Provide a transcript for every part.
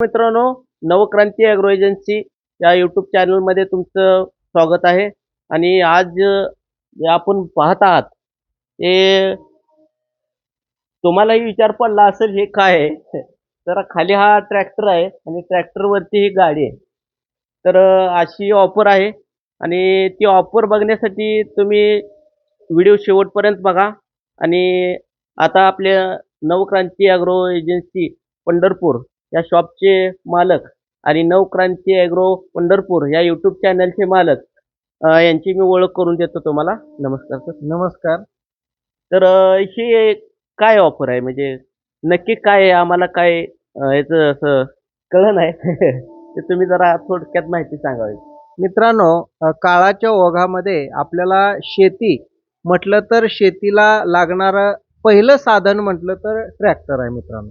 मित्रांनो Navkranti agro agency या YouTube चॅनलमध्ये तुमचं स्वागत आहे. आणि आज जे आपण पाहत आहात हे तुम्हालाही विचार पडला असेल हे काय आहे? तर खाली हा ट्रॅक्टर आहे आणि ट्रॅक्टरवरती ही गाडी आहे. तर अशी ऑफर आहे आणि ती ऑफर बघण्यासाठी तुम्ही व्हिडिओ शेवटपर्यंत बघा. आणि आता आपल्या नवक्रांती ॲग्रो एजन्सी पंढरपूर या शॉपचे मालक आणि नवक्रांती ॲग्रो पंढरपूर या यूट्यूब चॅनलचे मालक यांची मी ओळख करून देतो तुम्हाला. नमस्कार सर. नमस्कार. तर ही काय ऑफर आहे? म्हणजे नक्की काय आहे? आम्हाला काय याचं असं कळलं नाही. ते तुम्ही जरा थोडक्यात माहिती सांगावी. मित्रांनो काळाच्या ओघामध्ये आपल्याला शेती म्हटलं तर शेतीला लागणारं पहिलं साधन म्हटलं तर ट्रॅक्टर आहे मित्रांनो.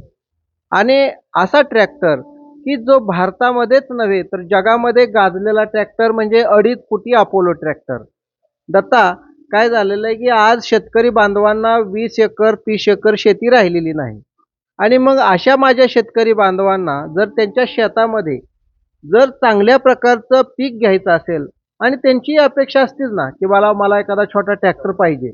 आणि असा ट्रॅक्टर की जो भारतामध्येच नव्हे तर जगामध्ये गाजलेला ट्रॅक्टर म्हणजे अडीच कोटी अपोलो ट्रॅक्टर. दत्ता काय झालेलं आहे की आज शेतकरी बांधवांना वीस एकर तीस एकर शेती राहिलेली नाही. आणि मग अशा माझ्या शेतकरी बांधवांना जर त्यांच्या शेतामध्ये जर चांगल्या प्रकारचं पीक घ्यायचं असेल आणि त्यांची अपेक्षा असतील ना की मला मला एखादा छोटा ट्रॅक्टर पाहिजे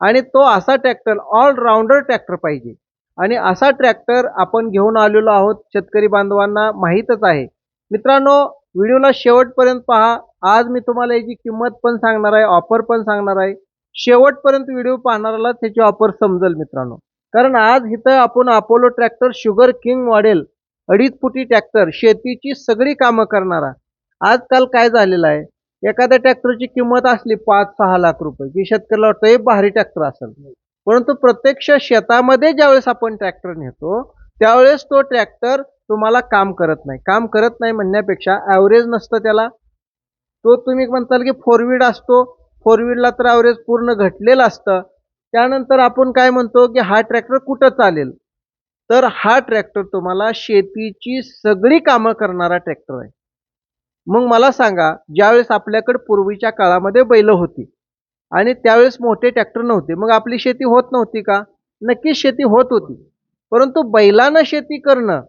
आणि तो असा ट्रॅक्टर ऑलराऊंडर ट्रॅक्टर पाहिजे आणि असा ट्रॅक्टर आपण घेऊन आलेलो आहोत शेतकरी बांधवांना माहीतच आहे. मित्रांनो व्हिडिओला शेवटपर्यंत पहा. आज मी तुम्हाला याची किंमत पण सांगणार आहे ऑफर पण सांगणार आहे. शेवटपर्यंत व्हिडिओ पाहणाऱ्याला त्याची ऑफर समजेल मित्रांनो. कारण आज इथं आपण Apollo tractor sugar king model अडीच फुटी ट्रॅक्टर शेतीची सगळी कामं करणारा आजकाल काय झालेलं आहे? एखाद्या ट्रॅक्टरची किंमत असली पाच सहा लाख रुपये. की शेतकऱ्याला वाटतं हे भारी ट्रॅक्टर असेल. परंतु प्रत्यक्ष शेतामध्ये ज्यावेळेस आपण ट्रॅक्टर नेतो त्यावेळेस तो ट्रॅक्टर तुम्हाला काम करत नाही. काम करत नाही म्हणण्यापेक्षा ॲव्हरेज नसतं त्याला. तो तुम्ही म्हणताल की फोर असतो. फोर तर ॲव्हरेज पूर्ण घटलेलं असतं. त्यानंतर आपण काय म्हणतो की हा ट्रॅक्टर कुठं चालेल? तर हा ट्रॅक्टर तुम्हाला शेतीची सगळी कामं करणारा ट्रॅक्टर आहे. मग मला सांगा ज्यावेळेस आपल्याकडे पूर्वीच्या काळामध्ये बैलं होती आणि त्यावेळेस मोठे ट्रॅक्टर नव्हते. मग आपली शेती होत नव्हती का? नक्कीच शेती होत होती. परंतु बैलानं शेती करणं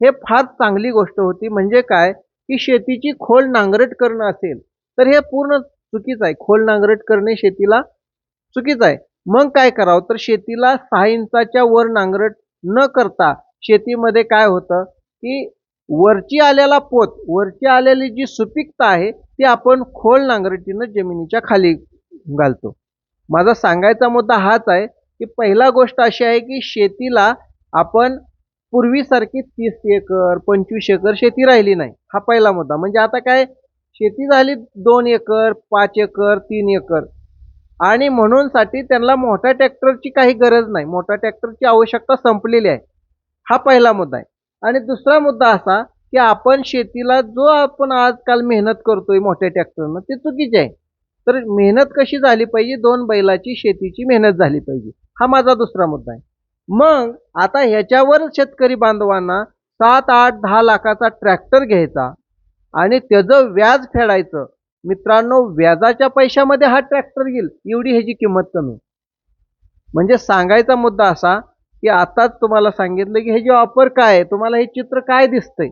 हे फार चांगली गोष्ट होती. म्हणजे काय? की शेतीची खोल नांगरट करणं असेल तर हे पूर्ण चुकीचं आहे. खोल नांगरट करणे शेतीला चुकीचं आहे. मग काय करावं? तर शेतीला सहा इंचाच्या वर नांगरट न करता शेतीमध्ये काय होतं? की वरची आलेला पोत वरची आलेली जी सुपीकता आहे ती आपण खोल नांगरटीनं जमिनीच्या खाली घालतो. माझा सांगायचा मुद्दा हाच आहे की पहिला गोष्ट अशी आहे की शेतीला आपण पूर्वीसारखी तीस एकर पंचवीस एकर शेती राहिली नाही. हा पहिला मुद्दा. म्हणजे आता काय? शेती झाली दोन एकर पाच एकर तीन एकर. आणि म्हणूनसाठी त्यांना मोठ्या ट्रॅक्टरची काही गरज नाही. मोठ्या ट्रॅक्टरची आवश्यकता संपलेली आहे. हा पहिला मुद्दा आहे. आणि दुसरा मुद्दा असा की आपण शेतीला जो आपण आजकाल मेहनत करतोय मोठ्या ट्रॅक्टरनं ते चुकीचे आहे. तर मेहनत कशी झाली पाहिजे? दोन बैलाची शेतीची मेहनत झाली पाहिजे. हा माझा दुसरा मुद्दा आहे. मग आता ह्याच्यावर शेतकरी बांधवांना सात आठ दहा लाखाचा ट्रॅक्टर घ्यायचा आणि त्याचं व्याज फेडायचं. मित्रांनो व्याजाच्या पैशामध्ये हा ट्रॅक्टर येईल. एवढी ह्याची किंमत कमी. म्हणजे सांगायचा मुद्दा असा की आताच तुम्हाला सांगितलं की ह्याची ऑफर काय आहे? तुम्हाला हे चित्र काय दिसतंय?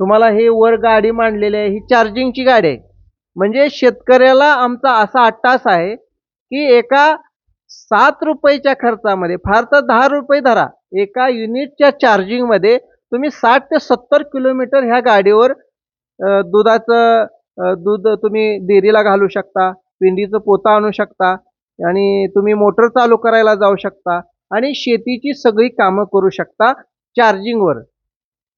तुम्हाला हे वर गाडी मांडलेली आहे ही चार्जिंगची गाडी आहे. म्हणजे शेतकऱ्याला आमचा असा अट्टास आहे की एका सात रुपयाच्या खर्चामध्ये फार तर दहा रुपये धरा एका युनिटच्या चार्जिंगमध्ये तुम्ही साठ ते सत्तर किलोमीटर ह्या गाडीवर दुधाचं दूध तुम्ही डेअरीला घालू शकता पिंडीचं पोतं आणू शकता आणि तुम्ही मोटर चालू करायला जाऊ शकता आणि शेतीची सगळी कामं करू शकता चार्जिंगवर.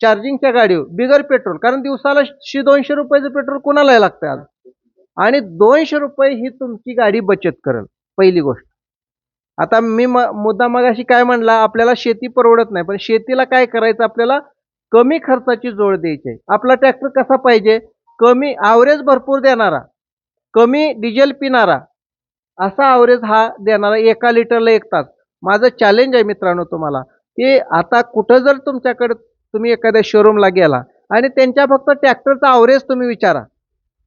चार्जिंगच्या गाडीवर बिगर पेट्रोल. कारण दिवसाला शे दोनशे रुपयाचं पेट्रोल कुणाला लागतं आज. आणि दोनशे रुपये ही तुमची गाडी बचत करेल. पहिली गोष्ट. आता मी म मुद्दा मगाशी काय म्हणला आपल्याला शेती परवडत नाही. पण शेतीला काय करायचं? आपल्याला कमी खर्चाची जोड द्यायची आहे. आपला ट्रॅक्टर कसा पाहिजे? कमी आवरेज भरपूर देणारा. कमी डिझेल पिणारा. असा आवरेज हा देणारा एका लिटरला एक तास. माझं चॅलेंज आहे मित्रांनो तुम्हाला. की आता कुठं जर तुमच्याकडे तुम्ही एखाद्या शोरूमला गेला आणि त्यांच्या फक्त ट्रॅक्टरचा आवरेज तुम्ही विचारा.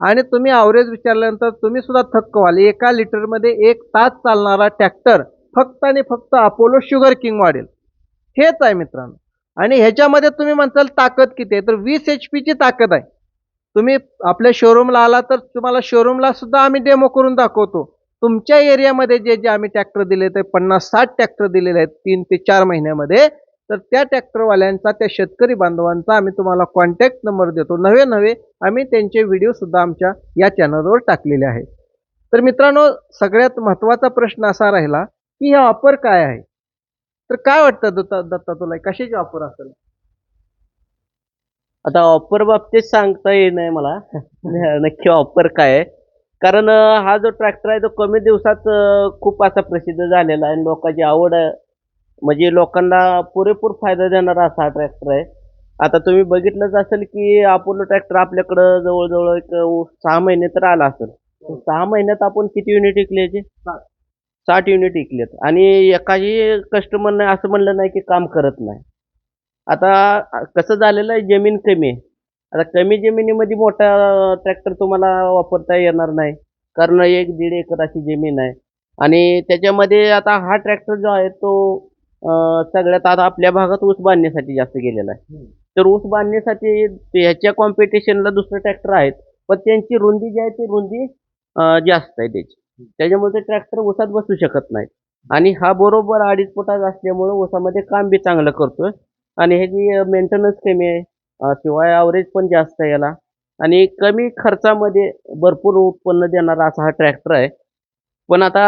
आणि तुम्ही आवरेज विचारल्यानंतर तुम्ही सुद्धा थक्क व्हाल. एका लिटरमध्ये एक तास चालणारा ट्रॅक्टर फक्त आणि फक्त अपोलो शुगर किंग मॉडेल हेच आहे मित्रांनो. आणि ह्याच्यामध्ये तुम्ही म्हणताल ताकद किती आहे? तर वीस एच पीची ताकद आहे. तुम्ही आपल्या शोरूमला आला तर तुम्हाला शोरूमला सुद्धा आम्ही डेमो करून दाखवतो. तुमच्या एरियामध्ये जे जे आम्ही ट्रॅक्टर दिले ते पन्नास साठ ट्रॅक्टर दिलेले आहेत तीन ते चार महिन्यामध्ये तर त्या ट्रॅक्टरवाल्यांचा त्या शेतकरी बांधवांचा आम्ही तुम्हाला कॉन्टॅक्ट नंबर देतो. नवे नवे आम्ही त्यांचे व्हिडिओ सुद्धा आमच्या या चॅनलवर टाकलेले आहे तर मित्रांनो सगळ्यात महत्त्वाचा प्रश्न असा राहिला की हे ऑफर काय आहे? तर काय वाटतं दत्ता दत्ता तुला? कशाची ऑफर असेल? आता ऑफर बाबतीत सांगता येत नाही मला. नक्की ऑफर काय आहे? कारण हा जो ट्रॅक्टर आहे तो कमी दिवसात खूप असा प्रसिद्ध झालेला आहे आणि लोकांची आवड म्हणजे लोकांना पुरेपूर फायदा देणारा असा हा ट्रॅक्टर आहे. आता तुम्ही बघितलंच असेल की अपोलो ट्रॅक्टर आपल्याकडं जवळजवळ एक सहा महिने तर आला असेल. सहा महिन्यात आपण किती युनिट विकले याचे? साठ. युनिट विकलेत. आणि एकाही कस्टमरने असं म्हणलं नाही की काम करत नाही. आता कसं झालेलं आहे जमीन कमी आहे. आता कमी जमिनीमध्ये मोठा ट्रॅक्टर तुम्हाला वापरता येणार नाही. कारण एक दीड एकर अशी जमीन आहे. आणि त्याच्यामध्ये आता हा ट्रॅक्टर जो आहे तो सगळ्यात आता आपल्या भागात ऊस बांधण्यासाठी जास्त गेलेला आहे. तर ऊस बांधण्यासाठी ह्याच्या कॉम्पिटिशनला दुसरे ट्रॅक्टर आहेत. पण त्यांची रुंदी जी आहे ती रुंदी जास्त आहे त्याची. त्याच्यामुळे ते ट्रॅक्टर ऊसात बसू शकत नाहीत. आणि हा बरोबर अडीच फुटाचा असल्यामुळे ऊसामध्ये काम बी चांगलं करतोय. आणि ह्याची मेंटेनन्स कमी आहे शिवाय ॲव्हरेज पण जास्त आहे याला. आणि कमी खर्चामध्ये भरपूर उत्पन्न देणारा असा हा ट्रॅक्टर आहे. पण आता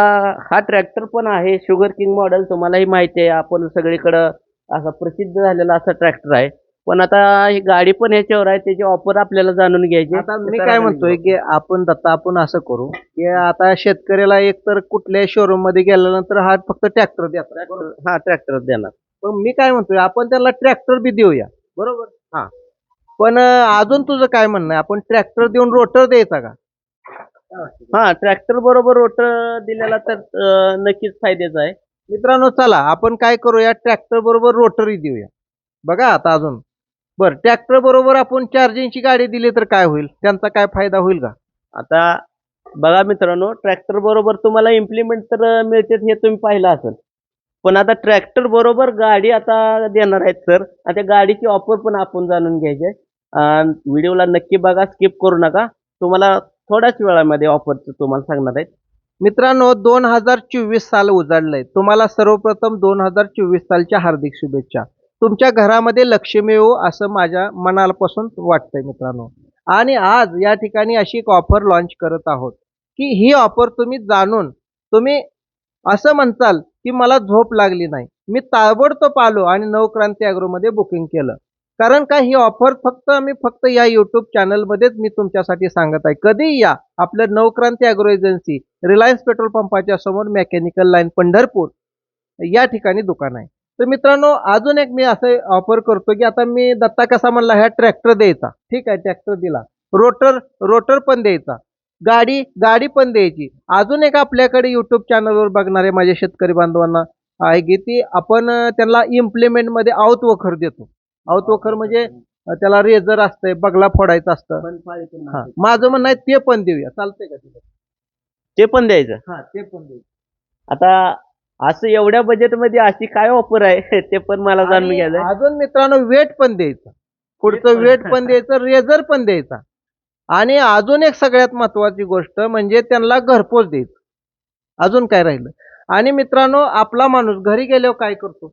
हा ट्रॅक्टर पण आहे शुगर किंग मॉडेल तुम्हालाही माहिती आहे आपण सगळीकडं असा प्रसिद्ध झालेला असा ट्रॅक्टर आहे. पण आता ही गाडी पण ह्याच्यावर आहे त्याची ऑफर आपल्याला जाणून घ्यायची आता मी काय म्हणतोय की आपण दत्ता आपण असं करू की आता शेतकऱ्याला एक तर कुठल्याही शोरूममध्ये गेल्यानंतर हा फक्त ट्रॅक्टर देतात. हा ट्रॅक्टर देणार. पण मी काय म्हणतोय आपण त्याला ट्रॅक्टर बी देऊया. बरोबर. हा. पण अजून तुझं काय म्हणणं आहे? आपण ट्रॅक्टर देऊन रोटर द्यायचा का? हा ट्रॅक्टर बरोबर रोटर दिलेला तर अं, नक्कीच फायद्याचा आहे. मित्रांनो चला आपण काय करूया? ट्रॅक्टर बरोबर रोटरी देऊया. बघा आता अजून. बर ट्रॅक्टर बरोबर आपण चार्जिंगची गाडी दिली तर काय होईल? त्यांचा काय फायदा होईल का? आता बघा मित्रांनो ट्रॅक्टर बरोबर तुम्हाला इम्प्लिमेंट तर मिळते हे तुम्ही पाहिलं असेल. पण आता ट्रॅक्टर बरोबर गाडी आता देणार आहेत सर आता गाडीची ऑफर पण आपण जाणून घ्यायची आहे. व्हिडिओला नक्की बघा स्किप करू नका. तुम्हाला थोड्याच वेळामध्ये ऑफर तुम्हाला सांगणार आहेत. मित्रांनो दोन हजार चोवीस साल उजाडलंय. तुम्हाला सर्वप्रथम दोन हजार चोवीस सालच्या हार्दिक शुभेच्छा. तुमच्या घरामध्ये लक्ष्मी येऊ असं माझ्या मनापासून वाटतंय मित्रांनो. आणि आज या ठिकाणी अशी एक ऑफर लॉन्च करत आहोत. की ही ऑफर तुम्ही जाणून तुम्ही असं म्हणताल की मला झोप लागली नाही. मी ताबडतोब आलो आणि नवक्रांती ॲग्रोमध्ये बुकिंग केलं. कारण का ही ऑफर फक्त मी फक्त या युट्यूब चॅनलमध्येच मी तुमच्यासाठी सांगत आहे. कधी या. आपलं Navkranti agro agency Reliance petrol पंपाच्या समोर मेकॅनिकल लाईन पंढरपूर या ठिकाणी दुकान आहे. तर मित्रांनो अजून एक मी असं ऑफर करतो की आता मी दत्ता कसा म्हणला ह्या ट्रॅक्टर द्यायचा. ठीक आहे ट्रॅक्टर दिला. रोटर रोटर पण द्यायचा. गाडी गाडी पण द्यायची. अजून एक आपल्याकडे युट्यूब चॅनलवर बघणारे माझ्या शेतकरी बांधवांना आहे की ती आपण त्यांना इम्प्लिमेंटमध्ये आऊत वखर देतो. आऊत वखर म्हणजे अं, त्याला रेझर असतंय बगला फोडायचं असतं. हा. माझं म्हणणं आहे ते पण देऊया. चालतंय का तिथं? ते पण द्यायचं. हा ते पण देऊ. आता असं एवढ्या बजेटमध्ये अशी काय ऑफर आहे ते पण मला जाणून आणि घ्यायचं. अजून मित्रांनो वेट पण द्यायचं. पुढचं. वेट पण. द्यायचं रेझर पण द्यायचा. आणि अजून एक सगळ्यात महत्वाची गोष्ट म्हणजे त्यांना घरपोच द्यायचं. अजून काय राहिलं? आणि मित्रांनो आपला माणूस घरी गेल्यावर काय करतो?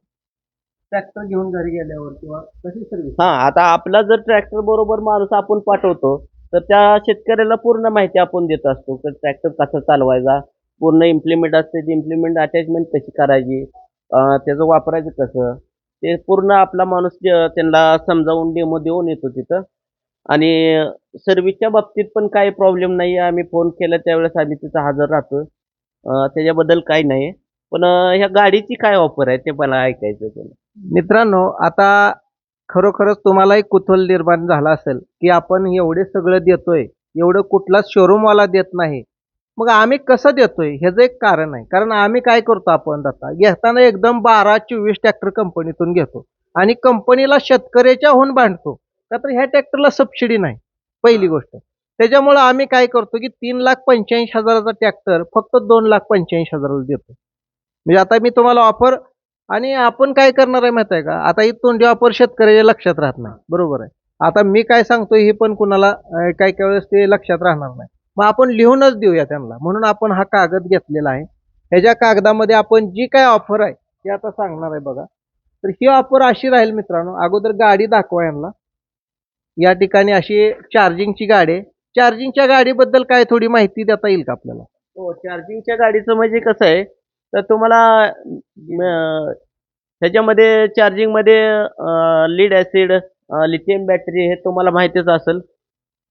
ट्रॅक्टर घेऊन घरी गेल्यावर किंवा कशी सर्व्हिस हा आता आपला जर ट्रॅक्टर बरोबर माणूस आपण पाठवतो तर त्या शेतकऱ्याला पूर्ण माहिती आपण देत असतो तर ट्रॅक्टर कसा चालवायचा पूर्ण इम्प्लिमेंट असते ती इम्प्लिमेंट अटॅचमेंट कशी करायची त्याचं वापरायचं कसं? ते पूर्ण आपला माणूस त्यांना समजावून डेमो देऊन येतो तिथं. आणि सर्व्हिसच्या बाबतीत पण काही प्रॉब्लेम नाही आहे आम्ही फोन केला त्यावेळेस आम्ही तिथं हजर राहतो. त्याच्याबद्दल काही नाही. पण ह्या गाडीची काय ऑफर आहे ते मला ऐकायचं त्याला मित्रांनो आता खरोखरच तुम्हालाही कुतूहल निर्माण झाला असेल की आपण एवढे सगळं देतोय एवढं कुठलाच शोरूमवाला देत नाही. मग आम्ही कसं देतोय? ह्याचं एक कारण आहे. कारण आम्ही काय करतो आपण आता घेताना एकदम बारा चोवीस ट्रॅक्टर कंपनीतून घेतो. आणि कंपनीला शेतकऱ्याच्याहून बांधतो. का तर ह्या ट्रॅक्टरला सबसिडी नाही. पहिली गोष्ट. त्याच्यामुळं आम्ही काय करतो की तीन लाख पंच्याऐंशी हजाराचा ट्रॅक्टर फक्त दोन लाख पंच्याऐंशी हजाराला देतो. म्हणजे आता मी तुम्हाला ऑफर आणि आपण काय करणार आहे माहिती आहे का? आता ही तोंडी वापर शेतकऱ्याच्या लक्षात राहत नाही. बरोबर आहे. आता मी काय सांगतोय हे पण कुणाला काही काही वेळेस ते लक्षात राहणार नाही. मग आपण लिहूनच देऊया त्यांना. म्हणून आपण हा कागद घेतलेला आहे. ह्याच्या कागदामध्ये आपण जी काय ऑफर आहे ती आता सांगणार आहे बघा. तर ही ऑफर अशी राहील मित्रांनो अगोदर गाडी दाखवा यांना. या ठिकाणी अशी चार्जिंगची गाडी आहे. चार्जिंगच्या गाडीबद्दल काय थोडी माहिती देता येईल का आपल्याला? हो चार्जिंगच्या गाडीचं म्हणजे कसं आहे तर तुम्हाला ह्याच्यामध्ये चार्जिंगमध्ये लीड ॲसिड लिथियम बॅटरी हे तुम्हाला माहितीच असेल.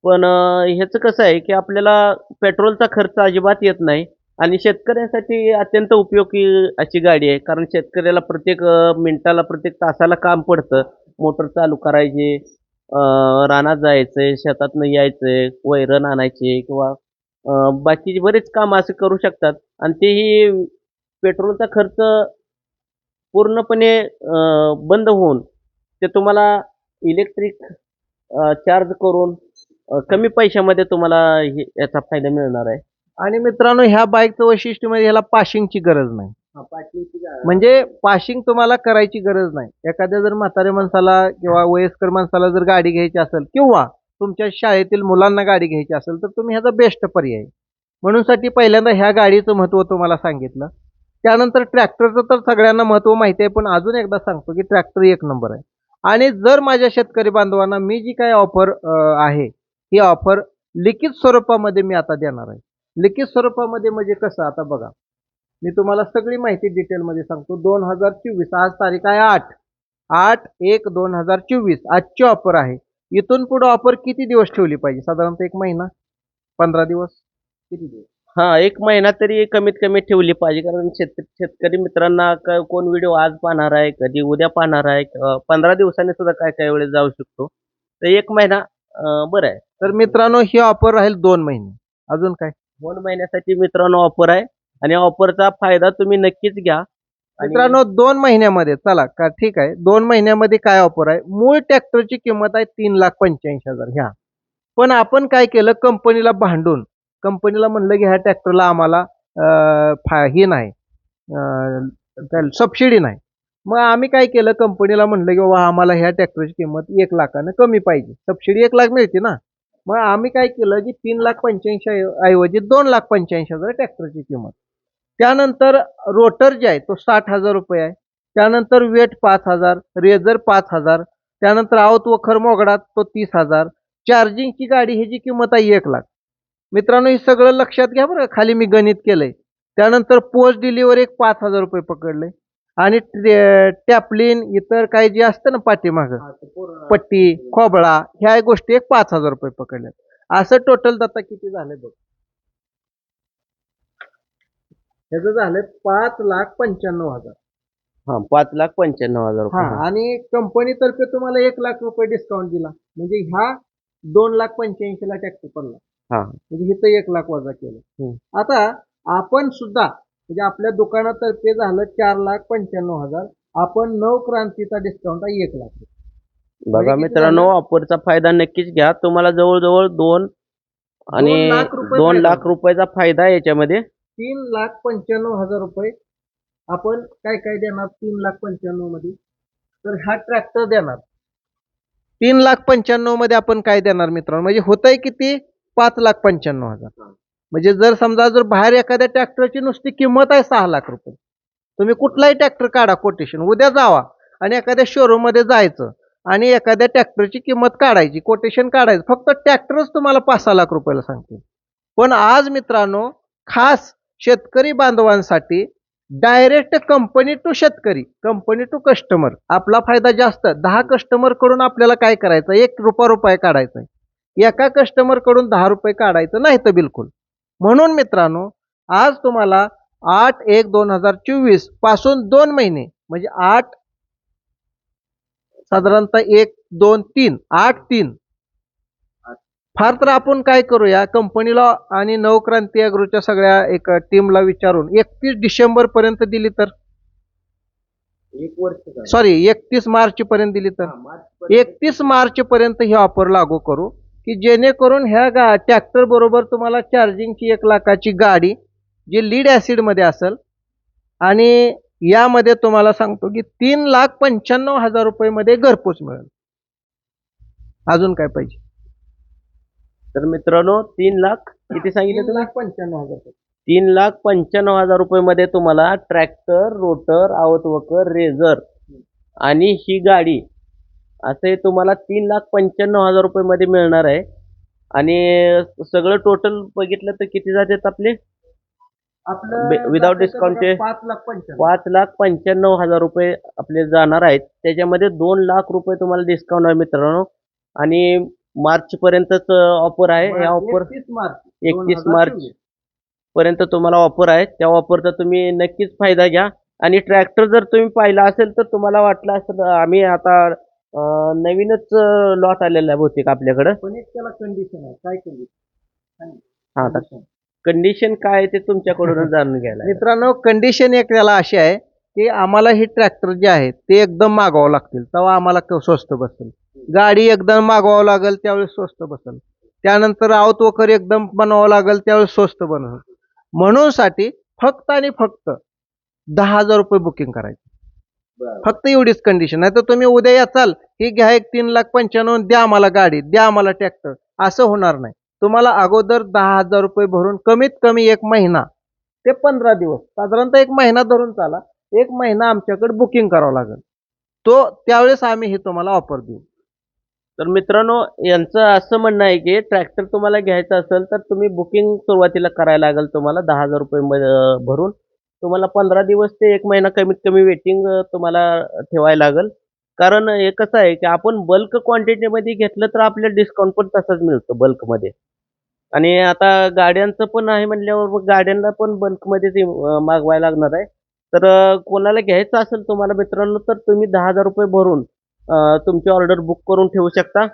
पण ह्याचं कसं आहे की आपल्याला पेट्रोलचा खर्च अजिबात येत नाही आणि शेतकऱ्यांसाठी अत्यंत उपयोगी अशी गाडी आहे. कारण शेतकऱ्याला प्रत्येक मिनटाला प्रत्येक तासाला काम पडतं. मोटर चालू करायची रानात जायचं आहे शेतातनं यायचंय वैरण आणायचे किंवा बाकीचे बरेच काम असे करू शकतात. आणि तेही पेट्रोलचा खर्च पूर्णपणे बंद होऊन ते तुम्हाला इलेक्ट्रिक चार्ज करून कमी पैशामध्ये तुम्हाला याचा फायदा मिळणार आहे. आणि मित्रांनो ह्या बाईकचं वैशिष्ट्य म्हणजे ह्याला पाशिंगची गरज नाही. म्हणजे पाशिंग तुम्हाला करायची गरज नाही. एखाद्या जर म्हाताऱ्या माणसाला किंवा वयस्कर माणसाला जर गाडी घ्यायची असेल किंवा तुमच्या शाळेतील मुलांना गाडी घ्यायची असेल तर तुम्ही ह्याचा बेस्ट पर्याय. आहे. म्हणून साठी पहिल्यांदा ह्या गाडीचं महत्त्व तुम्हाला सांगितलं. त्यानंतर ट्रॅक्टरचं तर सगळ्यांना महत्त्व माहिती आहे पण अजून एकदा सांगतो की ट्रॅक्टर एक नंबर आहे. आणि जर माझ्या शेतकरी बांधवांना मी जी काय ऑफर आहे ही ऑफर लिखित स्वरूपामध्ये मी आता देणार आहे. लिखित स्वरूपामध्ये म्हणजे कसं आता बघा. मी तुम्हाला सगळी माहिती डिटेलमध्ये सांगतो. दोन हजार चोवीस आज तारीख आहे आठ. आठ एक दोन हजार चोवीस आजची ऑफर आहे. इथून पुढं ऑफर किती दिवस ठेवली पाहिजे? साधारणतः एक महिना? पंधरा दिवस? किती दिवस? हा एक महिना तरी कमीत कमी ठेवली पाहिजे. कारण शेत शेतकरी मित्रांना कोण व्हिडिओ आज पाहणार आहे कधी उद्या पाहणार आहे पंधरा दिवसांनी सुद्धा काय काय वेळेस जाऊ शकतो. तर एक महिना अं, बरं आहे. तर मित्रांनो ही ऑफर राहील दोन महिने. अजून काय? दोन महिन्यासाठी मित्रांनो ऑफर आहे. आणि ऑफरचा फायदा तुम्ही नक्कीच घ्या. आणि- मित्रांनो दोन महिन्यामध्ये चला का ठीक आहे. दोन महिन्यामध्ये काय ऑफर आहे? मूळ ट्रॅक्टरची किंमत आहे तीन लाख पंच्याऐंशी हजार. ह्या. पण आपण काय केलं? कंपनीला भांडून. कंपनीला म्हणलं की ह्या ट्रॅक्टरला आम्हाला फा- हे नाही सबसिडी नाही. मग आम्ही काय केलं? कंपनीला म्हणलं की बाबा आम्हाला ह्या ट्रॅक्टरची किंमत एक लाखानं कमी पाहिजे. सबसिडी एक लाख मिळते ना. मग आम्ही काय केलं की तीन लाख पंच्याऐंशी ऐवजी दोन लाख पंच्याऐंशी हजार ट्रॅक्टरची किंमत. त्यानंतर रोटर जे आहे तो साठ हजार रुपये आहे. त्यानंतर वेट पाच हजार रेझर पाच हजार. त्यानंतर आवत वखर मोगडात तो तीस हजार. चार्जिंगची गाडी ह्याची किंमत आहे एक लाख. मित्रांनो हे सगळं लक्षात घ्या बरं. खाली मी गणित केलंय. त्यानंतर पोस्ट डिलिव्हरी एक पाच हजार रुपये पकडले. आणि टॅपलिन इतर काही जे असतं ना पाठीमागं पट्टी खोबळा ह्या गोष्टी एक पाच हजार रुपये पकडल्या असं टोटल दत्ता किती झाले बघ? ह्याचं झालं पाच लाख पंच्याण्णव हजार. हा पाच लाख पंच्याण्णव हजार हा आणि कंपनीतर्फे तुम्हाला एक लाख रुपये डिस्काउंट दिला. म्हणजे ह्या दोन लाख पंच्याऐंशी ला टॅक्स पडला. हा. म्हणजे इथं एक लाख वजा केलं. आता आपण सुद्धा म्हणजे आपल्या दुकानातर्फे झालं चार लाख पंच्याण्णव हजार आपण नव क्रांतीचा डिस्काउंट आहे एक लाख. बघा किती मित्रांनो ऑफरचा फायदा नक्कीच घ्या. तुम्हाला जवळजवळ दोन आणि दोन लाख रुपयाचा फायदा आहे याच्यामध्ये. तीन लाख पंच्याण्णव हजार रुपये आपण काय काय देणार? तीन लाख पंच्याण्णवमध्ये. तर हा ट्रॅक्टर देणार. तीन लाख पंच्याण्णवमध्ये आपण काय देणार मित्रांनो? म्हणजे होतंय किती? पाच लाख पंच्याण्णव हजार. म्हणजे जर समजा जर बाहेर एखाद्या ट्रॅक्टरची नुसती किंमत आहे सहा लाख रुपये. तुम्ही कुठलाही ट्रॅक्टर काढा कोटेशन उद्या जावा आणि एखाद्या शोरूममध्ये जायचं आणि एखाद्या ट्रॅक्टरची किंमत काढायची कोटेशन काढायचं फक्त ट्रॅक्टरच तुम्हाला पाच सहा लाख रुपयाला सांगते पण आज मित्रांनो खास शेतकरी बांधवांसाठी डायरेक्ट कंपनी टू शेतकरी कंपनी टू कस्टमर आपला फायदा जास्त. दहा कस्टमरकडून आपल्याला काय करायचं? एक रुपया रुपये काढायचा एका कस्टमरकडून दहा रुपये काढायचं नाही तर बिलकुल. म्हणून मित्रांनो आज तुम्हाला आठ एक दोन हजार चोवीसपासून दोन महिने म्हणजे आठ साधारणतः एक दोन तीन आठ तीन. फार तर आपण काय करूया कंपनीला आणि नवक्रांती अॅग्रोच्या सगळ्या एक टीमला विचारून एकतीस डिसेंबर पर्यंत दिली तर? एक वर्ष सॉरी एकतीस मार्च पर्यंत दिली तर? एकतीस मार्च पर्यंत ही ऑफर लागू करू. की जेणेकरून ह्या गा ट्रॅक्टर बरोबर तुम्हाला चार्जिंगची एक लाखाची गाडी जी लीड ॲसिडमध्ये असेल आणि यामध्ये तुम्हाला सांगतो की तीन लाख पंच्याण्णव हजार रुपये मध्ये घरपोच मिळेल. अजून काय पाहिजे? तर मित्रांनो तीन लाख किती सांगितलं तुम्ही? पंच्याण्णव हजार रुपये. तीन लाख पंच्याण्णव हजार रुपये मध्ये तुम्हाला ट्रॅक्टर रोटर आवतवकर रेझर आणि ही गाडी असे तुम्हाला तीन लाख पंच्याण्णव हजार रुपये मध्ये मिळणार आहे. आणि सगळं टोटल बघितलं तर किती जातात आपले? आपलं Be- without जातं discount बघा चे पाच लाख पंच्याण्णव. पाच लाख पंच्याण्णव हजार रुपये आपले जाणार आहेत. त्याच्यामध्ये दोन लाख रुपये तुम्हाला डिस्काउंट आहे मित्रांनो. आणि मार्च पर्यंतच ऑफर आहे. या ऑफर 31 मार्च. 31 2024. मार्च पर्यंत तुम्हाला ऑफर आहे. त्या ऑफरचा तुम्ही नक्कीच फायदा घ्या. आणि ट्रॅक्टर जर तुम्ही पाहिला असेल तर तुम्हाला वाटलं असेल आम्ही आता अं, नवीनच लॉट आलेला आहे बहुतेक आपल्याकडं. पण एक त्याला कंडिशन आहे. काय कंडिशन हा आता कंडिशन काय आहे ते तुमच्याकडूनच जाणून घ्यायला. आहे. मित्रांनो कंडिशन एक त्याला अशी आहे की आम्हाला हे ट्रॅक्टर जे आहेत ते एकदम मागवावं लागतील. तेव्हा आम्हाला क- स्वस्त बसेल. गाडी एकदम मागवावं लागेल त्यावेळेस स्वस्त बसेल. त्यानंतर आवत वखर एकदम बनवावं लागेल त्यावेळेस स्वस्त बनवल. म्हणून साठी फक्त आणि फक्त दहा हजार रुपये बुकिंग करायचे. फक्त एवढीच कंडिशन नाही तर तुम्ही उद्या याचाल ही घ्या एक तीन लाख पंच्याण्णव द्या आम्हाला गाडी द्या आम्हाला ट्रॅक्टर असं होणार नाही. तुम्हाला अगोदर दहा हजार रुपये भरून कमीत कमी एक महिना ते पंधरा दिवस साधारणतः एक महिना धरून चाला एक महिना आमच्याकडे बुकिंग करावं लागेल. तो त्यावेळेस आम्ही हे तुम्हाला ऑफर देऊ. तर मित्रांनो यांचं असं म्हणणं आहे की ट्रॅक्टर तुम्हाला घ्यायचं असेल तर तुम्ही बुकिंग सुरुवातीला करायला लागेल तुम्हाला दहा हजार रुपये भरून. तुम्हाला पंधरा दिवस ते एक महिना कमीत कमी वेटिंग तुम्हाला ठेवायला लागेल. कारण हे कसं आहे की आपण बल्क क्वांटिटीमध्ये घेतलं तर आपल्याला डिस्काउंट पण तसंच मिळतं बल्कमध्ये आणि आता गाड्यांचं पण आहे म्हणल्यावर मग गाड्यांना पण बल्कमध्येच मागवायला लागणार आहे. तर कोणाला घ्यायचं असेल तुम्हाला मित्रांनो तर तुम्ही दहा हजार रुपये भरून तुमची ऑर्डर बुक करून ठेवू शकता.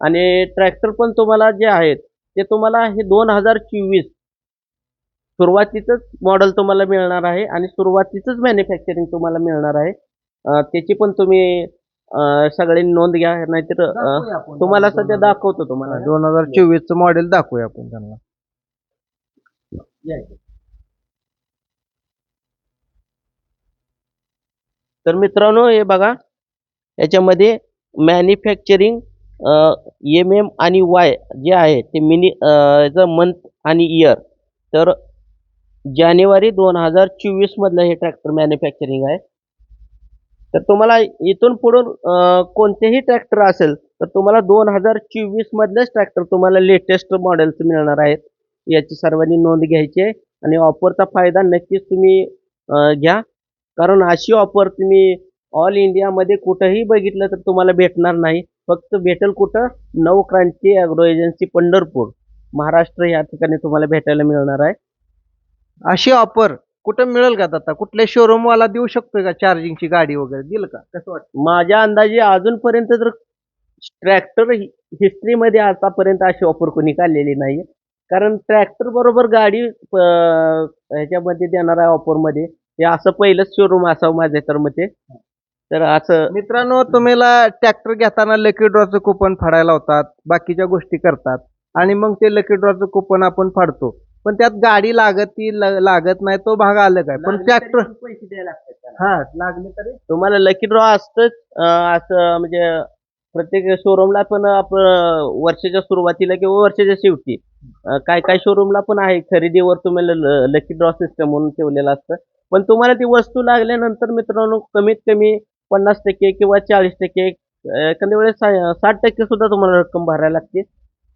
आणि ट्रॅक्टर पण तुम्हाला जे आहेत ते तुम्हाला हे दोन हजार चोवीस सुरुवातीचंच मॉडेल तुम्हाला मिळणार आहे आणि सुरुवातीचंच मॅन्युफॅक्चरिंग तुम्हाला मिळणार आहे. अं, त्याची पण तुम्ही अं, सगळ्यांनी नोंद घ्या नाहीतर तुम्हाला सध्या दाखवतो तुम्हाला. दोन हजार चोवीस चं मॉडेल दाखवूया आपण त्यांना. तर मित्रांनो हे बघा याच्यामध्ये मॅन्युफॅक्चरिंग एम एम आणि वाय जे आहे ते मिनी मंथ आणि इयर तर जानेवारी दोन हजार चोवीस मधलं हे ट्रॅक्टर मॅन्युफॅक्चरिंग आहे. तर तुम्हाला इथून पुढून कोणतेही ट्रॅक्टर असेल तर तुम्हाला दोन हजार चोवीस मधलेच ट्रॅक्टर तुम्हाला लेटेस्ट मॉडेल्स मिळणार आहेत. याची सर्वांनी नोंद घ्यायची आहे. आणि ऑफरचा फायदा नक्कीच तुम्ही घ्या. कारण अशी ऑफर तुम्ही ऑल इंडियामध्ये कुठंही बघितलं तर तुम्हाला भेटणार नाही. फक्त भेटेल कुठं? Navkranti agro agency Pandharpur. Maharashtra या ठिकाणी तुम्हाला भेटायला मिळणार आहे. अशी ऑफर कुठं मिळेल का आता कुठल्या शोरूम वाला देऊ शकतोय का चार्जिंगची गाडी वगैरे? दिल का? कसं वाटतं? माझ्या अंदाजे अजूनपर्यंत तर ट्रॅक्टर हिस्ट्रीमध्ये आतापर्यंत अशी ऑफर कोणी काढलेली नाही कारण ट्रॅक्टर बरोबर गाडी ह्याच्यामध्ये देणार आहे ऑफरमध्ये हे असं पहिलंच शोरूम असावं माझ्या तर मते. तर असं मित्रांनो तुम्हाला ट्रॅक्टर घेताना लकी ड्रॉचं कुपन फाडायला होतात बाकीच्या गोष्टी करतात. आणि मग ते लकी ड्रॉचं कुपन आपण फाडतो. पण त्यात गाडी लागत ती ल- लागत नाही तो भाग आलं काय? पण ट्रॅक्टर पैसे द्यायला लागतात हा लागले तरी. तुम्हाला लकी ड्रॉ असतंच अं, असं म्हणजे प्रत्येक शोरूमला पण आपण वर्षाच्या सुरुवातीला किंवा वर्षाच्या शेवटी. अं, काय काय शोरूमला पण आहे खरेदीवर तुम्हाला लकी ड्रॉ सिस्टम म्हणून ठेवलेलं असतं. पण तुम्हाला ती वस्तू लागल्यानंतर मित्रांनो कमीत कमी पन्नास टक्के किंवा चाळीस टक्के अं, एखाद्या वेळेस सा- साठ टक्के सुद्धा तुम्हाला रक्कम भरायला लागते.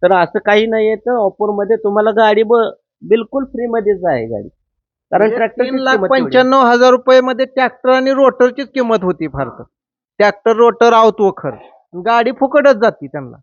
तर असं काही नाही आहे तर ऑफरमध्ये तुम्हाला गाडी ब बिलकुल फ्रीमध्येच आहे गाडी. कारण ट्रॅक्टर म्हणजे तीन लाख पंच्याण्णव हजार रुपये मध्ये ट्रॅक्टर आणि रोटरचीच किंमत होती फार तर. ट्रॅक्टर रोटर आवत वखर गाडी फुकटच जाती त्यांना.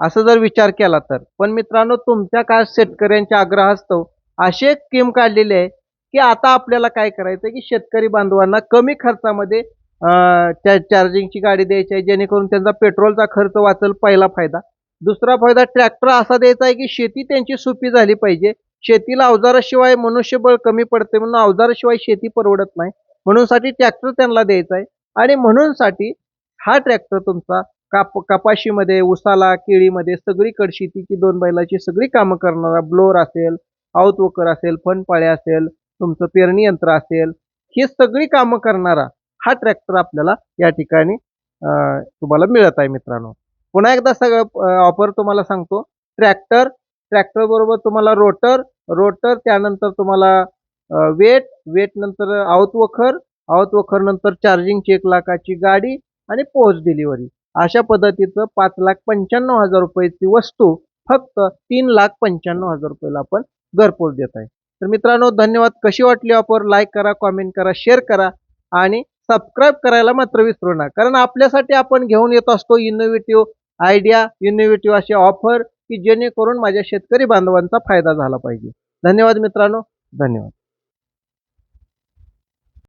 असं जर विचार केला तर. पण मित्रांनो तुमच्या काय शेतकऱ्यांच्या आग्रहास्तव अशी एक स्कीम काढलेली आहे की आता आपल्याला काय करायचं की शेतकरी बांधवांना कमी खर्चामध्ये अं, त्या चार्जिंगची गाडी द्यायची आहे जेणेकरून त्यांचा पेट्रोलचा खर्च वाचेल पहिला फायदा. दुसरा फायदा ट्रॅक्टर असा द्यायचा आहे की शेती त्यांची सोपी झाली पाहिजे. शेतीला अवजाराशिवाय मनुष्यबळ कमी पडते म्हणून अवजाराशिवाय शेती परवडत नाही. म्हणूनसाठी ट्रॅक्टर त्यांना द्यायचा आहे. आणि म्हणूनसाठी हा ट्रॅक्टर तुमचा काप कपाशीमध्ये उसाला केळीमध्ये सगळीकडे शेतीची दोन बैलाची सगळी कामं करणारा ब्लोअर असेल आवतवकर असेल फनपाळे असेल तुमचं पेरणी यंत्र असेल ही सगळी कामं करणारा हा ट्रॅक्टर आपल्याला या ठिकाणी तुम्हाला मिळत आहे मित्रांनो. पुन्हा एकदा सगळं ऑफर तुम्हाला सांगतो. ट्रॅक्टर ट्रॅक्टर बरोबर तुम्हाला रोटर रोटर त्यानंतर तुम्हाला वेट वेट नंतर आऊत वखर आऊत वखर नंतर चार्जिंगची एक लाखाची गाडी आणि पोस्ट डिलिव्हरी अशा पद्धतीचं पाच लाख पंच्याण्णव हजार रुपयाची वस्तू फक्त तीन लाख पंच्याण्णव हजार रुपयाला आपण घरपोच देत आहे. तर मित्रांनो धन्यवाद. कशी वाटली ऑफर लाईक करा कॉमेंट करा शेअर करा आणि सबस्क्राईब करायला मात्र विसरू नका. कारण आपल्यासाठी आपण घेऊन येत असतो इनोव्हेटिव्ह आयडिया इनोव्हेटिव्ह असे ऑफर की जेणेकरून माझ्या शेतकरी बांधवांचा फायदा झाला पाहिजे. धन्यवाद मित्रांनो. धन्यवाद.